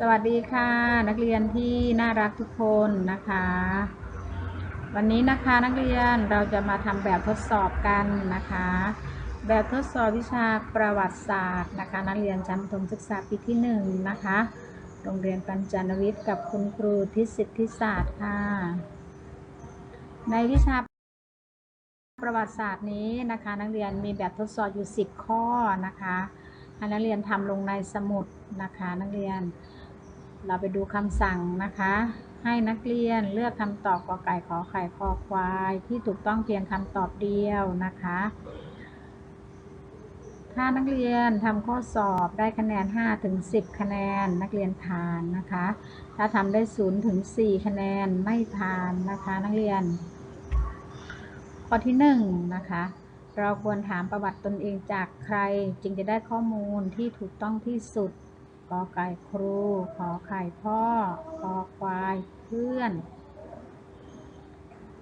สวัสดีค่ะนักเรียนที่น่ารักทุกคนนะคะ วันนี้นะคะนักเรียนเราจะมาทำแบบทดสอบกันนะคะ แบบทดสอบวิชาประวัติศาสตร์นะคะ นักเรียนชั้นประถมศึกษาปีที่หนึ่งนะคะโรงเรียนปัญจนวิทย์กับคุณครูทิศิทธิศาสตร์ค่ะ ในวิชาประวัติศาสตร์นี้นะคะ นักเรียนมีแบบทดสอบอยู่ 10 ข้อนะคะให้นักเรียนทำลงในสมุดนะคะ นักเรียน เราไปดูคำสั่งนะคะ ให้นักเรียนเลือกคำตอบกอไก่ขอไข่คอควาย ที่ถูกต้องเพียงคำตอบเดียวนะคะ ถ้านักเรียนทำข้อสอบได้คะแนน5ถึง10 คะแนนนักเรียนผ่านนะคะ ถ้าทำได้0ถึง4คะแนนไม่ผ่านนะคะนักเรียน ข้อที่หนึ่งนะคะเราควรถามประวัติตนเองจากใครจึงจะได้ข้อมูลที่ถูกต้องที่สุด กอไก่ครู ขอไข่พ่อ คอควายเพื่อน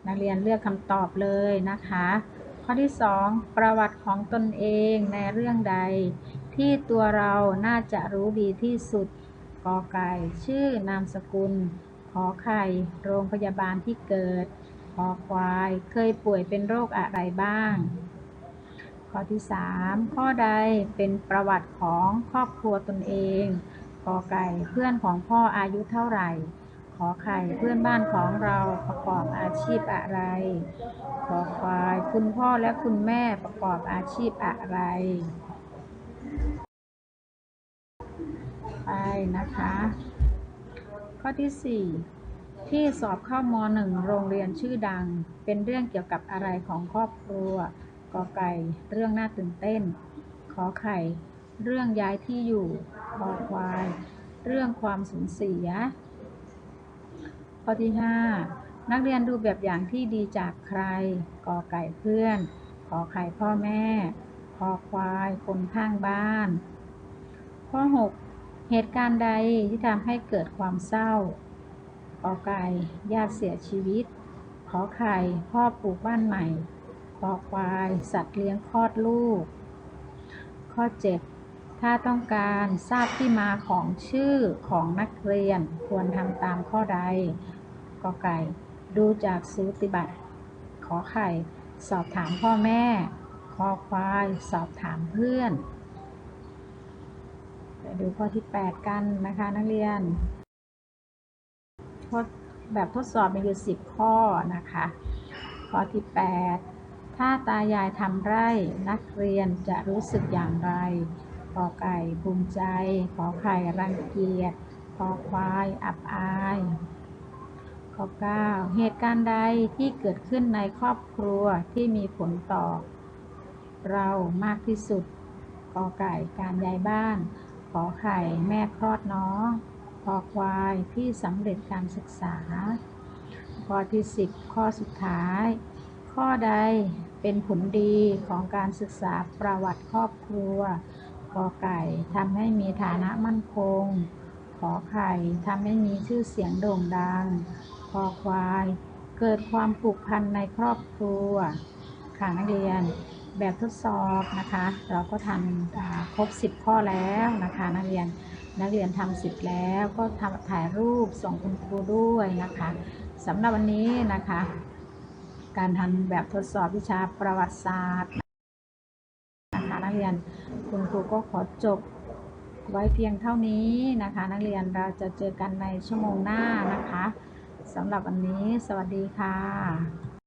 นักเรียนเลือกคำตอบเลยนะคะ ข้อที่สองประวัติของตนเองในเรื่องใด ที่ตัวเราน่าจะรู้ดีที่สุดกอไก่ ชื่อนามสกุล ขอไข่ โรงพยาบาลที่เกิดคอควาย เคยป่วยเป็นโรคอะไรบ้าง ข้อที่ 3 ข้อใดเป็นประวัติของครอบครัวตนเองกอไก่เพื่อนของพ่ออายุเท่าไหร่ ขอไข่เพื่อนบ้านของเราประกอบอาชีพอะไร ขอควายคุณพ่อและคุณแม่ประกอบอาชีพอะไร ไปนะคะ ข้อที่ 4 ที่สอบเข้ามหนึ่งโรงเรียนชื่อดัง เป็นเรื่องเกี่ยวกับอะไรของครอบครัว กอไก่ เรื่องน่าตื่นเต้น ขอไข่ เรื่องย้ายที่อยู่คอควาย เรื่องความสูญเสีย ข้อที่ 5 นักเรียนดูแบบอย่างที่ดีจากใคร กอไก่เพื่อน ขอไข่พ่อแม่ คอควายคนข้างบ้าน ข้อ 6 เหตุการณ์ใดที่ทำให้เกิดความเศร้า กอไก่ญาติเสียชีวิต ขอไข่พ่อปลูกบ้านใหม่ คอควาย สัตว์เลี้ยงคลอดลูก ข้อ 7 ถ้าต้องการทราบที่มาของชื่อของนักเรียนควรทำตามข้อใดกอไก่ ดูจากสูติบัตรขอไข่ สอบถามพ่อแม่คอควาย สอบถามเพื่อนไปดูข้อที่ 8 กันนะคะนักเรียนทดแบบทดสอบมีอยู่ 10 ข้อนะคะ ข้อที่ 8 ถ้าตายายทำไร่นักเรียนจะรู้สึกอย่างไรกอไก่ภูมิใจ ขอไข่รังเกียจคอควายอับอายข้อ9เหตุการณ์ใดที่เกิดขึ้นในครอบครัวที่มีผลต่อ เรามากที่สุดกอไก่การย้ายบ้าน ขอไข่แม่คลอดน้องคอควายที่สำเร็จการศึกษาข้อที่ 10 ข้อสุดท้าย ข้อใดเป็นผลดีของการศึกษาประวัติครอบครัวกอไก่ทำให้มีฐานะมั่นคง ขอไข่ทำให้มีชื่อเสียงโด่งดังคอควาย เกิดความผูกพันในครอบครัวค่ะนักเรียนแบบทดสอบนะคะ เราก็ทำครบ 10 ข้อแล้วนะคะนักเรียนนักเรียนทำสร็จแล้วก็ทำถ่ายรูปส่งคุณครูด้วยนะคะสำหรับวันนี้นะคะ การทำแบบทดสอบวิชาประวัติศาสตร์นะคะนักเรียนคุณครูก็ขอจบไว้เพียงเท่านี้นะคะ นักเรียนเราจะเจอกันในชั่วโมงหน้านะคะสำหรับวันนี้ สวัสดีค่ะ